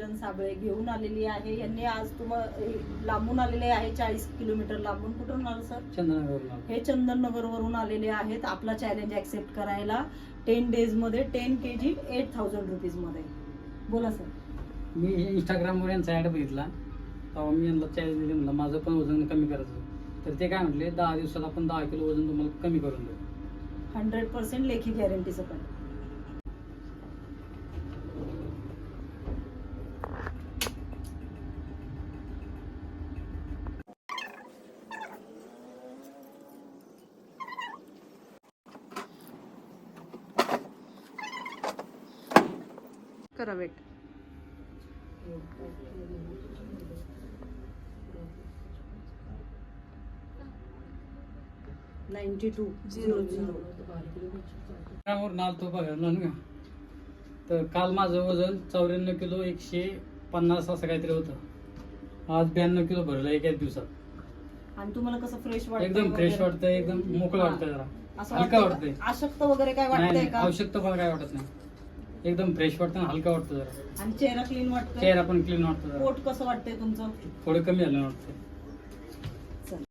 किरण साबळे घेऊन आलेली आहे. यांनी आज तुम्हाला लांबून आलेले आहे चाळीस किलोमीटर लांबून. कुठून आलं सर चंदनगरला हे चंदननगर वरून आलेले आहेत आपला चॅलेंज ऍक्सेप्ट करायला. Ten डेजमध्ये ten K G eight thousand रुपीजमध्ये. बोला सर मी इंस्टाग्रामवर यांचा ॲड बघितला. तेव्हा मी यांना चॅलेंज दिली म्हणलं माझं पण वजन कमी करायचं तर ते काय म्हटले दहा दिवसात आपण दहा किलो वजन तुम्हाला कमी करून देऊ. हंड्रेड पर्सेंट लेखी गॅरंटी सकट करा wait ninety two. Zero zero. त्यावर नाल तो बघायला ना तर काल माझं वजन चौऱ्याण्णव किलो एकशे पन्नास असं काहीतरी होतं. आज ब्याण्णव किलो भरलं एकाच दिवसात. आणि तुम्हाला कसं फ्रेश वाटतं एकदम फ्रेश वाटतंय एकदम मोकळं वाटतंय जरा. असं हलका वाटतं वाटतंय का? अशक्त वगैरे काय वाटतंय आवश्यकता पण काय वाटत नाही. एकदम फ्रेश वाटतं आणि हलका वाटतं जरा. आणि चेहरा क्लीन वाटतोय? चेहरा पण क्लीन वाटतं जरा. पोट कसं वाटतंय तुमचं? थोडं कमी झालं वाटतं.